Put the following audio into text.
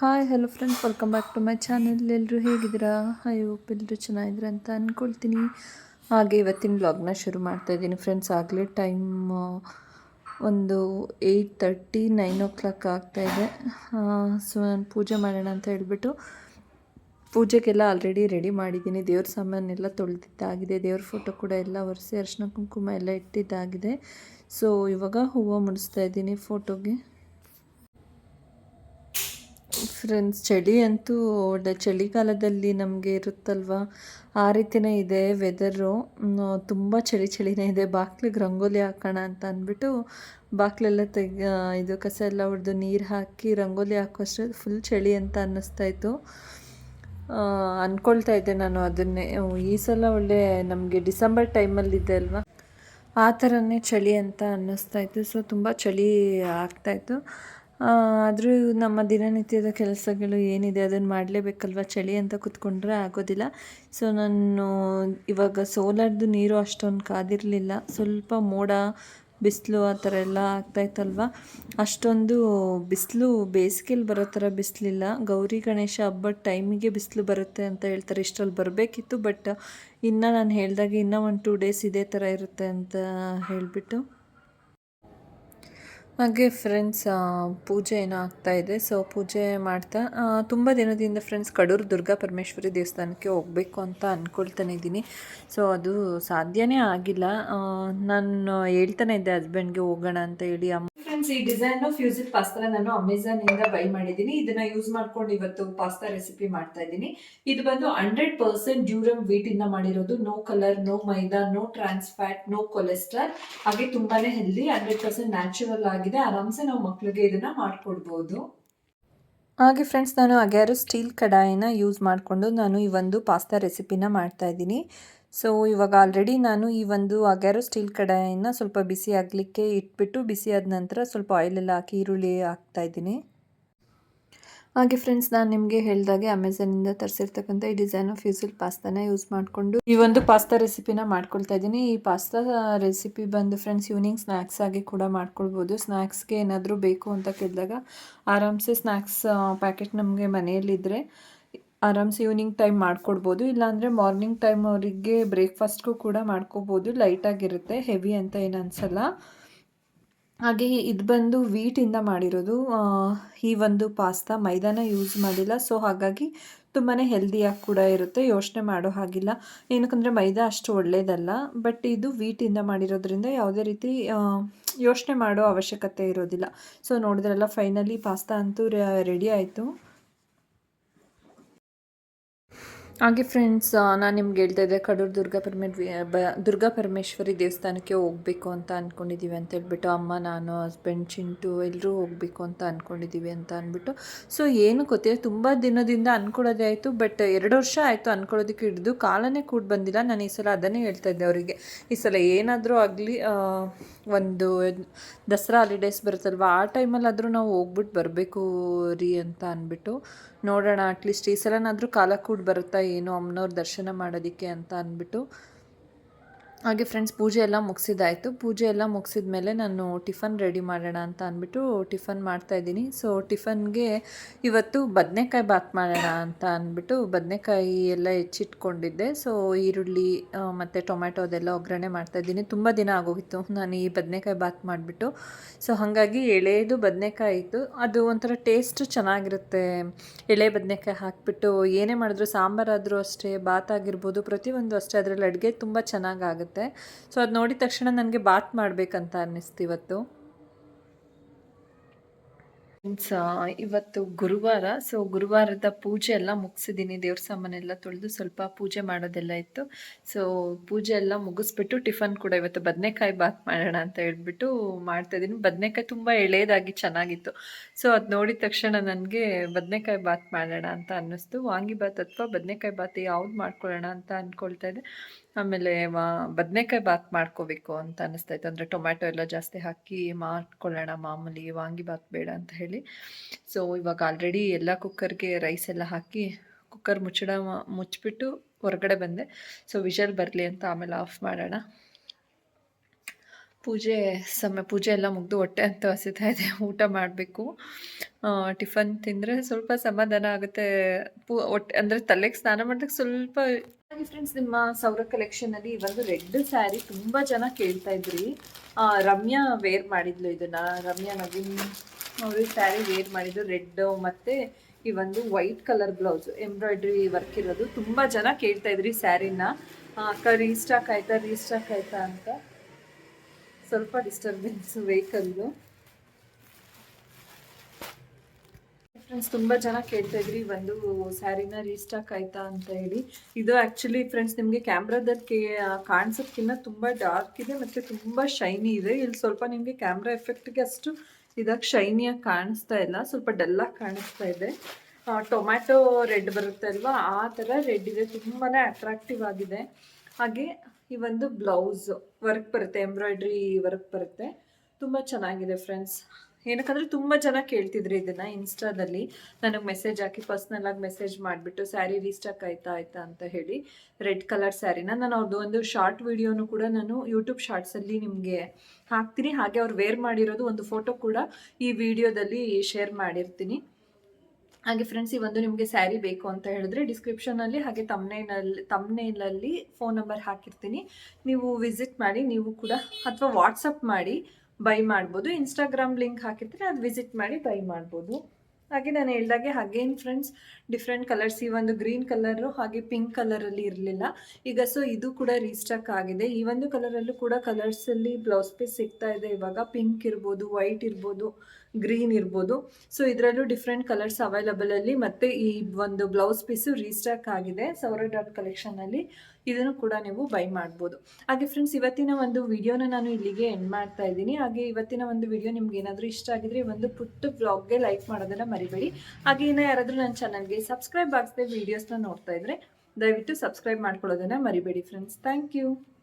Hi hello friends welcome back to my channel ಎಲ್ಲರೂ ಹೇಗಿದ್ದೀರಾ? ಅಯ್ಯೋ ಎಲ್ಲರೂ ಚೆನ್ನಾಗಿದ್ದೀರ ಅಂತ ಅಂದ್ಕೊಳ್ತೀನಿ ಹಾಗೆ ಇವತ್ತಿನ ಬ್ಲಾಗ್ನ ಶುರು ಮಾಡ್ತಾ ಇದ್ದೀನಿ ಫ್ರೆಂಡ್ಸ್ ಆಗಲೇ ಟೈಮ್ ಒಂದು eight thirty nine o'clock ಆಗ್ತಾಯಿದೆ ಸೊ ನಾನು ಪೂಜೆ ಮಾಡೋಣ ಅಂತ ಹೇಳಿಬಿಟ್ಟು ಪೂಜೆಗೆಲ್ಲ ಆಲ್ರೆಡಿ ರೆಡಿ ಮಾಡಿದ್ದೀನಿ. ದೇವ್ರ ಸಾಮಾನೆಲ್ಲ ತೊಳೆದಿದ್ದಾಗಿದೆ. ದೇವ್ರ ಫೋಟೋ ಕೂಡ ಎಲ್ಲ ಒರೆಸಿ ಅರಿಶಿನ ಕುಂಕುಮ ಎಲ್ಲ ಇಟ್ಟಿದ್ದಾಗಿದೆ. ಸೊ ಇವಾಗ ಹೂವು ಮುಡಿಸ್ತಾ ಇದ್ದೀನಿ ಫೋಟೋಗೆ ಫ್ರೆಂಡ್ಸ್ ಚಳಿ ಅಂತೂ ಒಳ್ಳೆ ಚಳಿಗಾಲದಲ್ಲಿ ನಮಗೆ ಇರುತ್ತಲ್ವ? ಆ ರೀತಿಯೇ ಇದೆ ವೆದರು ತುಂಬ ಚಳಿ ಚಳಿನೇ ಇದೆ. ಬಾಕ್ಲಿಗೆ ರಂಗೋಲಿ ಹಾಕೋಣ ಅಂತ ಅಂದ್ಬಿಟ್ಟು ಬಾಕ್ಲೆಲ್ಲ ತೆಗಿ ಇದು ಕಸ ಎಲ್ಲ ಹೊಡೆದು ನೀರು ಹಾಕಿ ರಂಗೋಲಿ ಹಾಕೋಷ್ಟೇ ಫುಲ್ ಚಳಿ ಅಂತ ಅನ್ನಿಸ್ತಾ ಇತ್ತು. ಅಂದ್ಕೊಳ್ತಾ ಇದ್ದೆ ನಾನು ಅದನ್ನೇ. ಈ ಸಲ ಒಳ್ಳೆ ನಮಗೆ ಡಿಸೆಂಬರ್ ಟೈಮಲ್ಲಿದೆ ಅಲ್ವಾ? ಆ ಥರನೇ ಚಳಿ ಅಂತ ಅನ್ನಿಸ್ತಾ ಇತ್ತು. ಸೊ ತುಂಬ ಚಳಿ ಆಗ್ತಾಯಿತ್ತು ಆದರೂ ನಮ್ಮ ದಿನನಿತ್ಯದ ಕೆಲಸಗಳು ಏನಿದೆ ಅದನ್ನು ಮಾಡಲೇಬೇಕಲ್ವ ಚಳಿ ಅಂತ ಕೂತ್ಕೊಂಡ್ರೆ ಆಗೋದಿಲ್ಲ. ಸೊ ನಾನು ಇವಾಗ ಸೋಲಾರ್ದು ನೀರು ಅಷ್ಟೊಂದು ಕಾದಿರಲಿಲ್ಲ. ಸ್ವಲ್ಪ ಮೋಡ, ಬಿಸಿಲು ಆ ಥರ ಎಲ್ಲ ಆಗ್ತಾಯಿತ್ತಲ್ವ ಅಷ್ಟೊಂದು ಬಿಸಿಲು ಬೇಸಿಗೆಲಿ ಬರೋ ಥರ ಬಿಸಿಲಿಲ್ಲ. ಗೌರಿ ಗಣೇಶ ಹಬ್ಬದ ಟೈಮಿಗೆ ಬಿಸಿಲು ಬರುತ್ತೆ ಅಂತ ಹೇಳ್ತಾರೆ. ಇಷ್ಟರಲ್ಲಿ ಬರಬೇಕಿತ್ತು, ಬಟ್ ಇನ್ನು ನಾನು ಹೇಳಿದಾಗ ಇನ್ನೂ ಒಂದು ಟೂ ಡೇಸ್ ಇದೇ ಥರ ಇರುತ್ತೆ ಅಂತ ಹೇಳಿಬಿಟ್ಟು. ಹಾಗೆ ಫ್ರೆಂಡ್ಸ್ ಪೂಜೆ ಏನೋ ಆಗ್ತಾ ಇದೆ. ಸೊ ಪೂಜೆ ಮಾಡ್ತಾ ತುಂಬ ದಿನದಿಂದ ಫ್ರೆಂಡ್ಸ್ ಕಡೂರು ದುರ್ಗಾ ಪರಮೇಶ್ವರಿ ದೇವಸ್ಥಾನಕ್ಕೆ ಹೋಗಬೇಕು ಅಂತ ಅಂದ್ಕೊಳ್ತಾನೆ ಇದ್ದೀನಿ. ಸೊ ಅದು ಸಾಧ್ಯನೇ ಆಗಿಲ್ಲ. ನಾನು ಹೇಳ್ತಾನೆ ಇದ್ದೆ ಹಸ್ಬೆಂಡ್ಗೆ ಹೋಗೋಣ ಅಂತ ಹೇಳಿ ಅಮ್ಮ ಫ್ರೆಂಡ್ಸ್ ಈ ಡಿಸೈನ್ ಫ್ಯೂಸಿಲ್ ಪಾಸ್ತಾ ನಾನು ಅಮೆಝಾನ್ ಇಂದ ಬೈ ಮಾಡಿದ್ದೀನಿ. ಇದನ್ನ ಯೂಸ್ ಮಾಡ್ಕೊಂಡು ಇವತ್ತು ಪಾಸ್ತಾ ರೆಸಿಪಿ ಮಾಡ್ತಾ ಇದ್ದೀನಿ. ಇದು ಬಂದು ಹಂಡ್ರೆಡ್ ಪರ್ಸೆಂಟ್ ಡ್ಯೂರಮ್ ವೀಟ್ ಇಂದ ಮಾಡಿರೋದು. No colour no maida no trans fat no cholesterol ಹಾಗೆ ತುಂಬಾನೇ ಹೆಲ್ದಿ ಹಂಡ್ರೆಡ್ ಪರ್ಸೆಂಟ್ ನ್ಯಾಚುರಲ್ ಆಗಿದೆ. ಆರಾಮ್ಸೆ ನಾವು ಮಕ್ಳಿಗೆ ಇದನ್ನ ಮಾಡ್ಕೊಡ್ಬೋದು. ಹಾಗೆ ಫ್ರೆಂಡ್ಸ್ ನಾನು ಅಗ್ಯಾರು ಸ್ಟೀಲ್ ಕಡಾಯಿನ ಯೂಸ್ ಮಾಡಿಕೊಂಡು ನಾನು ಈ ಒಂದು ಪಾಸ್ತಾ ರೆಸಿಪಿನ ಮಾಡ್ತಾ ಇದ್ದೀನಿ. ಸೊ ಇವಾಗ ಆಲ್ರೆಡಿ ನಾನು ಈ ಒಂದು ಅಗ್ಯಾರೋ ಸ್ಟೀಲ್ ಕಡಾಯಿನ ಸ್ವಲ್ಪ ಬಿಸಿ ಆಗಲಿಕ್ಕೆ ಇಟ್ಬಿಟ್ಟು ಬಿಸಿ ಆದ ನಂತರ ಸ್ವಲ್ಪ ಆಯಿಲೆಲ್ಲ ಹಾಕಿ ಈರುಳ್ಳಿ ಹಾಕ್ತಾ ಇದ್ದೀನಿ. ಹಾಗೆ ಫ್ರೆಂಡ್ಸ್ ನಾನು ನಿಮಗೆ ಹೇಳಿದಾಗೆ ಅಮೆಝಾನಿಂದ ತರಿಸಿರ್ತಕ್ಕಂಥ ಈ ಡಿಸೈನ್ ಆಫ್ ಯೂಸಲ್ ಪಾಸ್ತಾನ ಯೂಸ್ ಮಾಡಿಕೊಂಡು ಈ ಒಂದು ಪಾಸ್ತಾ ರೆಸಿಪಿನ ಮಾಡ್ಕೊಳ್ತಾ ಇದ್ದೀನಿ. ಈ ಪಾಸ್ತಾ ರೆಸಿಪಿ ಬಂದು ಫ್ರೆಂಡ್ಸ್ ಈವ್ನಿಂಗ್ ಸ್ನ್ಯಾಕ್ಸ್ ಆಗಿ ಕೂಡ ಮಾಡ್ಕೊಳ್ಬೋದು. ಸ್ನ್ಯಾಕ್ಸ್ಗೆ ಏನಾದರೂ ಬೇಕು ಅಂತ ಕೇಳಿದಾಗ ಆರಾಮ್ಸೆ ಸ್ನ್ಯಾಕ್ಸ್ ಪ್ಯಾಕೆಟ್ ನಮಗೆ ಮನೆಯಲ್ಲಿದ್ದರೆ ಆರಾಮ್ಸೆ ಈವ್ನಿಂಗ್ ಟೈಮ್ ಮಾಡ್ಕೊಡ್ಬೋದು. ಇಲ್ಲಾಂದರೆ ಮಾರ್ನಿಂಗ್ ಟೈಮ್ ಅವರಿಗೆ ಬ್ರೇಕ್ಫಾಸ್ಟ್ಗೂ ಕೂಡ ಮಾಡ್ಕೋಬೋದು. ಲೈಟಾಗಿರುತ್ತೆ ಹೆವಿ ಅಂತ ಏನು ಅನಿಸಲ್ಲ. ಹಾಗೆ ಇದು ಬಂದು ವೀಟಿಂದ ಮಾಡಿರೋದು. ಈ ಒಂದು ಪಾಸ್ತಾ ಮೈದಾನ ಯೂಸ್ ಮಾಡಿಲ್ಲ. ಸೊ ಹಾಗಾಗಿ ತುಂಬಾ ಹೆಲ್ದಿಯಾಗಿ ಕೂಡ ಇರುತ್ತೆ. ಯೋಚನೆ ಮಾಡೋ ಹಾಗಿಲ್ಲ. ಏನಕ್ಕಂದರೆ ಮೈದಾ ಅಷ್ಟು ಒಳ್ಳೆಯದಲ್ಲ ಬಟ್ ಇದು ವೀಟಿಂದ ಮಾಡಿರೋದ್ರಿಂದ ಯಾವುದೇ ರೀತಿ ಯೋಚನೆ ಮಾಡೋ ಅವಶ್ಯಕತೆ ಇರೋದಿಲ್ಲ. ಸೊ ನೋಡಿದ್ರಲ್ಲ ಫೈನಲಿ ಪಾಸ್ತಾ ಅಂತೂ ರೆಡಿ ಆಯಿತು. ಹಾಗೆ ಫ್ರೆಂಡ್ಸ್ ನಾನು ನಿಮ್ಗೆ ಹೇಳ್ತಾ ಇದ್ದೆ, ಕಡೂರು ದುರ್ಗಾ ಬ ದುರ್ಗಾ ಪರಮೇಶ್ವರಿ ದೇವಸ್ಥಾನಕ್ಕೆ ಹೋಗಬೇಕು ಅಂತ ಅಂದ್ಕೊಂಡಿದ್ದೀವಿ ಅಂತ ಹೇಳ್ಬಿಟ್ಟು, ಅಮ್ಮ, ನಾನು ಹಸ್ಬೆಂಡ್ ಚಿಂಟು ಎಲ್ಲರೂ ಹೋಗಬೇಕು ಅಂತ ಅಂದ್ಕೊಂಡಿದ್ದೀವಿ ಅಂತ ಅಂದ್ಬಿಟ್ಟು ಸೊ ಏನು ಗೊತ್ತಿಲ್ಲ ತುಂಬ ದಿನದಿಂದ ಅಂದ್ಕೊಳ್ಳೋದೇ ಆಯಿತು ಬಟ್ ಎರಡು ವರ್ಷ ಆಯಿತು ಅಂದ್ಕೊಳ್ಳೋದಕ್ಕೆ ಹಿಡಿದು ಕಾಲನೇ ಕೂಡ ಬಂದಿಲ್ಲ. ನಾನು ಈ ಸಲ ಅದನ್ನೇ ಹೇಳ್ತಾ ಇದ್ದೆ ಅವರಿಗೆ. ಈ ಸಲ ಏನಾದರೂ ಆಗಲಿ ಒಂದು ದಸರಾ ಹಾಲಿಡೇಸ್ ಬರುತ್ತಲ್ವ, ಆ ಟೈಮಲ್ಲಾದರೂ ನಾವು ಹೋಗ್ಬಿಟ್ಟು ಬರಬೇಕು ರೀ ಅಂತ ಅಂದ್ಬಿಟ್ಟು ನೋಡೋಣ ಅಟ್ಲೀಸ್ಟ್ ಈ ಸಲನಾದರೂ ಕಾಲ ಕೂಡ ಬರುತ್ತಾ ಏನು ಅಮ್ಮನವ್ರ ದರ್ಶನ ಮಾಡೋದಕ್ಕೆ ಅಂತ ಅಂದ್ಬಿಟ್ಟು ಹಾಗೆ ಫ್ರೆಂಡ್ಸ್ ಪೂಜೆ ಎಲ್ಲ ಮುಗಿಸಿದಾಯಿತು ಪೂಜೆ ಎಲ್ಲ ಮುಗಿಸಿದ ಮೇಲೆ ನಾನು ಟಿಫನ್ ರೆಡಿ ಮಾಡೋಣ ಅಂತ ಅಂದ್ಬಿಟ್ಟು ಟಿಫನ್ ಮಾಡ್ತಾಯಿದ್ದೀನಿ ಸೊ ಟಿಫನ್ಗೆ ಇವತ್ತು ಬದನೆಕಾಯಿ ಬಾತ್ ಮಾಡೋಣ ಅಂತ ಅಂದ್ಬಿಟ್ಟು ಬದನೆಕಾಯಿ ಎಲ್ಲ ಹೆಚ್ಚಿಟ್ಕೊಂಡಿದ್ದೆ. ಸೊ ಈರುಳ್ಳಿ ಮತ್ತು ಟೊಮ್ಯಾಟೊ ಅದೆಲ್ಲ ಒಗ್ಗರಣೆ ಮಾಡ್ತಾಯಿದ್ದೀನಿ ತುಂಬ ದಿನ ಆಗೋಗಿತ್ತು ನಾನು ಈ ಬದನೆಕಾಯಿ ಬಾತ್ ಮಾಡಿಬಿಟ್ಟು. ಸೊ ಹಾಗಾಗಿ ಎಳೆದು ಬದನೆಕಾಯಿ ಇತ್ತು ಅದು ಒಂಥರ ಟೇಸ್ಟ್ ಚೆನ್ನಾಗಿರುತ್ತೆ. ಎಳೆ ಬದನೆಕಾಯಿ ಹಾಕಿಬಿಟ್ಟು ಏನೇ ಮಾಡಿದ್ರು ಸಾಂಬಾರಾದರೂ ಅಷ್ಟೇ, ಬಾತ್ ಆಗಿರ್ಬೋದು, ಪ್ರತಿಯೊಂದು ಅಷ್ಟೇ, ಅದರಲ್ಲಿ ಅಡುಗೆ ತುಂಬ ಚೆನ್ನಾಗಾಗುತ್ತೆ ಸೊ ಅದು ನೋಡಿದ ತಕ್ಷಣ ನನಗೆ ಬಾತ್ ಮಾಡಬೇಕಂತ ಅನ್ನಿಸ್ತು ಇವತ್ತು. ಇವತ್ತು ಗುರುವಾರ ಸೊ ಗುರುವಾರದ ಪೂಜೆ ಎಲ್ಲ ಮುಗಿಸಿದ್ದೀನಿ. ದೇವ್ರ ಸಾಮಾನೆಲ್ಲ ತೊಳೆದು ಸ್ವಲ್ಪ ಪೂಜೆ ಮಾಡೋದೆಲ್ಲ ಇತ್ತು. ಸೊ ಪೂಜೆ ಎಲ್ಲ ಮುಗಿಸ್ಬಿಟ್ಟು ಟಿಫನ್ ಕೂಡ ಇವತ್ತು ಬದನೆಕಾಯಿ ಬಾತ್ ಮಾಡೋಣ ಅಂತ ಹೇಳ್ಬಿಟ್ಟು ಮಾಡ್ತಾಯಿದ್ದೀನಿ ಬದನೆಕಾಯಿ ತುಂಬ ಎಳೆಯದಾಗಿ ಚೆನ್ನಾಗಿತ್ತು. ಸೊ ಅದು ನೋಡಿದ ತಕ್ಷಣ ನನಗೆ ಬದನೆಕಾಯಿ ಬಾತ್ ಮಾಡೋಣ ಅಂತ ಅನ್ನಿಸ್ತು. ವಾಂಗಿಬಾತ್ ಅಥವಾ ಬದನೆಕಾಯಿ ಬಾತ್ ಯಾವ್ದು ಮಾಡ್ಕೊಳ್ಳೋಣ ಅಂತ ಅಂದ್ಕೊಳ್ತಾ ಇದ್ದೆ. ಆಮೇಲೆ ಬದನೆಕಾಯಿ ಬಾತ್ ಮಾಡ್ಕೋಬೇಕು ಅಂತ ಇತ್ತು ಅಂದರೆ ಟೊಮ್ಯಾಟೊ ಎಲ್ಲ ಜಾಸ್ತಿ ಹಾಕಿ ಮಾಡ್ಕೊಳ್ಳೋಣ, ಮಾಮೂಲಿ ವಾಂಗಿ ಬಾತ್ ಬೇಡ ಅಂತ ಹೇಳಿ. ಸೊ ಇವಾಗ ಆಲ್ರೆಡಿ ಎಲ್ಲ ಕುಕ್ಕರ್ಗೆ ರೈಸ್ ಎಲ್ಲ ಹಾಕಿ ಕುಕ್ಕರ್ ಮುಚ್ಚಿಡ, ಮುಚ್ಚಿಬಿಟ್ಟು ಹೊರಗಡೆ ಬಂದೆ. ಸೊ ವಿಷಲ್ ಬರಲಿ ಅಂತ ಆಮೇಲೆ ಆಫ್ ಮಾಡೋಣ. ಪೂಜೆ ಸಮಯ ಪೂಜೆ ಎಲ್ಲ ಮುಗಿದು ಹೊಟ್ಟೆ ಅಂತ ಹಸಿತಾ ಇದೆ. ಊಟ ಮಾಡಬೇಕು. ಟಿಫನ್ ತಿಂದರೆ ಸ್ವಲ್ಪ ಸಮಾಧಾನ ಆಗುತ್ತೆ. ಅಂದ್ರೆ ತಲೆಗೆ ಸ್ನಾನ ಮಾಡಿದಾಗ ಸ್ವಲ್ಪ ಫ್ರೆಂಡ್ಸ್ ನಿಮ್ಮ ಸೌರ ಕಲೆಕ್ಷನಲ್ಲಿ ಒಂದು ರೆಡ್ ಸ್ಯಾರಿ ತುಂಬ ಜನ ಕೇಳ್ತಾ ಇದ್ರಿ. ರಮ್ಯಾ ವೇರ್ ಮಾಡಿದ್ಲು ಇದನ್ನ. ರಮ್ಯಾ ನವೀನ್ ಅವರು ಸ್ಯಾರಿ ವೇರ್ ಮಾಡಿದ್ರು ರೆಡ್ ಮತ್ತೆ ಈ ಒಂದು white colour blouse embroidery work ಇರೋದು. ತುಂಬ ಜನ ಕೇಳ್ತಾ ಇದ್ರಿ ಸ್ಯಾರಿನ ಅಕ್ಕ ರೀಸ್ಟಾಕ್ ಆಯ್ತಾ? ರೀಸ್ಟಾಕ್ ಆಯ್ತಾ ಅಂತ. ಸ್ವಲ್ಪ ಡಿಸ್ಟರ್ಬೆನ್ಸ್ ವೆಹಿಕಲ್ದು ಫ್ರೆಂಡ್ಸ್ ತುಂಬ ಜನ ಕೇಳ್ತಾ ಇದ್ರಿ ಒಂದು ಸ್ಯಾರಿನ ರೀಸ್ಟಾಕ್ ಆಯ್ತಾ ಅಂತ ಹೇಳಿ. ಇದು ಆ್ಯಕ್ಚುಲಿ ಫ್ರೆಂಡ್ಸ್ ನಿಮಗೆ ಕ್ಯಾಮ್ರಾದಲ್ಲಿ ಕೇ ಕಾಣಿಸೋದಕ್ಕಿಂತ ತುಂಬ ಡಾರ್ಕ್ ಇದೆ ಮತ್ತು ತುಂಬ ಶೈನಿ ಇದೆ. ಇಲ್ಲಿ ಸ್ವಲ್ಪ ನಿಮಗೆ ಕ್ಯಾಮ್ರಾ ಎಫೆಕ್ಟ್ಗೆ ಅಷ್ಟು ಇದಾಗ ಶೈನಿಯಾಗಿ ಕಾಣಿಸ್ತಾ ಇಲ್ಲ. ಸ್ವಲ್ಪ ಡಲ್ಲಾಗಿ ಕಾಣಿಸ್ತಾ ಇದೆ. ಟೊಮ್ಯಾಟೊ ರೆಡ್ ಬರುತ್ತೆ ಅಲ್ವಾ? ಆ ಥರ ರೆಡ್ ಇದೆ. ತುಂಬಾ ಅಟ್ರಾಕ್ಟಿವ್ ಆಗಿದೆ. ಹಾಗೆ ಈ ಒಂದು ಬ್ಲೌಸ್ ವರ್ಕ್ ಬರುತ್ತೆ ಎಂಬ್ರಾಯ್ಡ್ರಿ ವರ್ಕ್ ಬರುತ್ತೆ. ತುಂಬ ಚೆನ್ನಾಗಿದೆ ಫ್ರೆಂಡ್ಸ್ ಏನಕ್ಕಂದ್ರೆ ತುಂಬ ಜನ ಕೇಳ್ತಿದ್ರು ಇದನ್ನ ಇನ್ಸ್ಟಾದಲ್ಲಿ ನನಗೆ ಮೆಸೇಜ್ ಹಾಕಿ ಪರ್ಸ್ನಲ್ ಆಗಿ ಮೆಸೇಜ್ ಮಾಡಿಬಿಟ್ಟು, ಸ್ಯಾರಿ ರೀಸ್ಟಾಕ್ ಆಯ್ತಾ ಆಯ್ತಾ ಅಂತ ಹೇಳಿ, ರೆಡ್ ಕಲರ್ ಸ್ಯಾರಿನ ನಾನು ಅವ್ರದ್ದು ಒಂದು ಶಾರ್ಟ್ ವಿಡಿಯೋನು ಕೂಡ ನಾನು ಯೂಟ್ಯೂಬ್ ಶಾರ್ಟ್ಸಲ್ಲಿ ನಿಮಗೆ ಹಾಕ್ತೀನಿ. ಹಾಗೆ ಅವ್ರು ವೇರ್ ಮಾಡಿರೋದು ಒಂದು ಫೋಟೋ ಕೂಡ ಈ ವಿಡಿಯೋದಲ್ಲಿ ಶೇರ್ ಮಾಡಿರ್ತೀನಿ. ಹಾಗೆ ಫ್ರೆಂಡ್ಸ್ ಈ ಒಂದು ನಿಮಗೆ ಸ್ಯಾರಿ ಬೇಕು ಅಂತ ಹೇಳಿದ್ರೆ ಡಿಸ್ಕ್ರಿಪ್ಷನಲ್ಲಿ ಹಾಗೆ ತಮ್ನೇನಲ್ಲಿ ತಮ್ನೇಲಲ್ಲಿ ಫೋನ್ ನಂಬರ್ ಹಾಕಿರ್ತೀನಿ. ನೀವು ವಿಸಿಟ್ ಮಾಡಿ, ನೀವು ಕೂಡ, ಅಥವಾ ವಾಟ್ಸಪ್ ಮಾಡಿ ಬೈ ಮಾಡ್ಬೋದು. ಇನ್ಸ್ಟಾಗ್ರಾಮ್ ಲಿಂಕ್ ಹಾಕಿರ್ತೀನಿ, ಅದು ವಿಸಿಟ್ ಮಾಡಿ ಬೈ ಮಾಡ್ಬೋದು. ಹಾಗೆ ನಾನು ಹೇಳ್ದಾಗೆ ಅಗೇನ್ ಫ್ರೆಂಡ್ಸ್ ಡಿಫ್ರೆಂಟ್ ಕಲರ್ಸ್ ಈ ಒಂದು ಗ್ರೀನ್ ಕಲರು ಹಾಗೆ ಪಿಂಕ್ ಕಲರಲ್ಲಿ ಇರಲಿಲ್ಲ. ಈಗ ಸೊ ಇದು ಕೂಡ ರೀಸ್ಟಾಕ್ ಆಗಿದೆ. ಈ ಒಂದು ಕಲರಲ್ಲೂ ಕೂಡ ಕಲರ್ಸಲ್ಲಿ ಬ್ಲೌಸ್ ಪೀಸ್ ಸಿಗ್ತಾ ಇದೆ. ಇವಾಗ ಪಿಂಕ್ ಇರ್ಬೋದು ವೈಟ್ ಇರ್ಬೋದು ಗ್ರೀನ್ ಇರ್ಬೋದು. ಸೊ ಇದರಲ್ಲೂ ಡಿಫ್ರೆಂಟ್ ಕಲರ್ಸ್ ಅವೈಲಬಲಲ್ಲಿ ಮತ್ತು ಈ ಒಂದು ಬ್ಲೌಸ್ ಪೀಸು ರೀಸ್ಟಾಕ್ ಆಗಿದೆ. ಸೌರ ಡಾಟ್ ಕಲೆಕ್ಷನಲ್ಲಿ ಇದನ್ನು ಕೂಡ ನೀವು ಬೈ ಮಾಡ್ಬೋದು. ಹಾಗೆ ಫ್ರೆಂಡ್ಸ್ ಇವತ್ತಿನ ಒಂದು ವಿಡಿಯೋನ ನಾನು ಇಲ್ಲಿಗೆ ಎಂಡ್ ಮಾಡ್ತಾ ಇದ್ದೀನಿ. ಹಾಗೆ ಇವತ್ತಿನ ಒಂದು ವಿಡಿಯೋ ನಿಮ್ಗೆ ಏನಾದರೂ ಇಷ್ಟ ಆಗಿದ್ರೆ ಒಂದು ಪುಟ್ಟ ಬ್ಲಾಗ್ಗೆ ಲೈಕ್ ಮಾಡೋದನ್ನು ಮರಿಬೇಡಿ. ಹಾಗೆ ಇನ್ನು ಯಾರಾದರೂ ನನ್ನ ಚಾನಲ್ಗೆ ಸಬ್ಸ್ಕ್ರೈಬ್ ಆಗಿಸ್ದೆ ವೀಡಿಯೋಸ್ನ ನೋಡ್ತಾ ಇದ್ರೆ ದಯವಿಟ್ಟು ಸಬ್ಸ್ಕ್ರೈಬ್ ಮಾಡ್ಕೊಳ್ಳೋದನ್ನು ಮರಿಬೇಡಿ ಫ್ರೆಂಡ್ಸ್ ಥ್ಯಾಂಕ್ ಯು